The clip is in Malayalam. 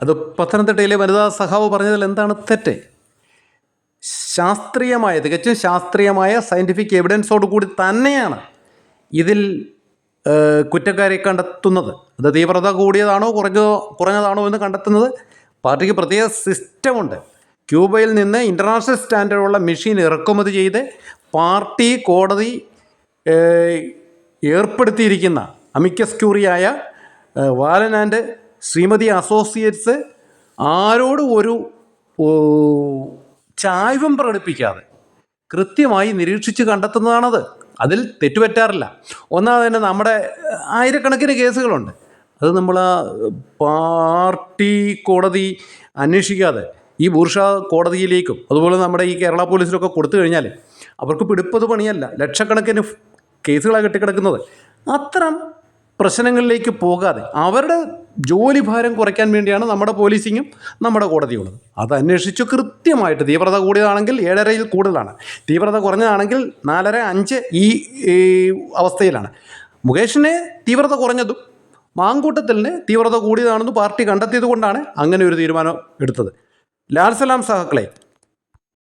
അത് പത്തനംതിട്ടയിലെ വനിതാ സഖാവ് പറഞ്ഞതിൽ എന്താണ് തെറ്റ്? ശാസ്ത്രീയമായ തികച്ചും ശാസ്ത്രീയമായ സയന്റിഫിക് എവിഡൻസോട് കൂടി തന്നെയാണ് ഇതിൽ കുറ്റക്കാരെ കണ്ടെത്തുന്നത്. അത് തീവ്രത കൂടിയതാണോ കുറഞ്ഞതോ കുറഞ്ഞതാണോ എന്ന് കണ്ടെത്തുന്നത്? പാർട്ടിക്ക് പ്രത്യേക സിസ്റ്റമുണ്ട്. ക്യൂബയിൽ നിന്ന് ഇന്റർനാഷണൽ സ്റ്റാൻഡേർഡുള്ള മെഷീൻ ഇറക്കുമതി ചെയ്ത് പാർട്ടി കോടതി ഏർപ്പെടുത്തിയിരിക്കുന്ന അമിക്കസ് ക്യൂറിയായ വാലൻ ആൻഡ് ശ്രീമതി അസോസിയേറ്റ്സ് ആരോടും ഒരു ചായ്വം പ്രകടിപ്പിക്കാതെ കൃത്യമായി നിരീക്ഷിച്ച് കണ്ടെത്തുന്നതാണത്. അതിൽ തെറ്റുപറ്റാറില്ല. ഒന്നാമത് തന്നെ നമ്മുടെ ആയിരക്കണക്കിന് കേസുകളുണ്ട്. അത് നമ്മൾ പാർട്ടി കോടതി അന്വേഷിക്കാതെ ഈ ബൂർഷ കോടതിയിലേക്കും അതുപോലെ നമ്മുടെ ഈ കേരള പോലീസിലൊക്കെ കൊടുത്തു കഴിഞ്ഞാൽ അവർക്ക് പിടിപ്പത് പണിയല്ല. ലക്ഷക്കണക്കിന് കേസുകളാണ് കെട്ടിക്കിടക്കുന്നത്. അത്തരം പ്രശ്നങ്ങളിലേക്ക് പോകാതെ അവരുടെ ജോലി ഭാരം കുറയ്ക്കാൻ വേണ്ടിയാണ് നമ്മുടെ പോലീസിങ്ങും നമ്മുടെ കോടതിയുള്ളത്. അത് അന്വേഷിച്ചു കൃത്യമായിട്ട് തീവ്രത കൂടിയതാണെങ്കിൽ ഏഴരയിൽ കൂടുതലാണ്. തീവ്രത കുറഞ്ഞതാണെങ്കിൽ നാലര അഞ്ച് ഈ അവസ്ഥയിലാണ്. മുകേഷിനെ തീവ്രത കുറഞ്ഞതും മാങ്കൂട്ടത്തിലിന് തീവ്രത കൂടിയതാണെന്ന് പാർട്ടി കണ്ടെത്തിയത് കൊണ്ടാണ് അങ്ങനെ ഒരു തീരുമാനം എടുത്തത്. ലാൽസലാം സഹക്കളെ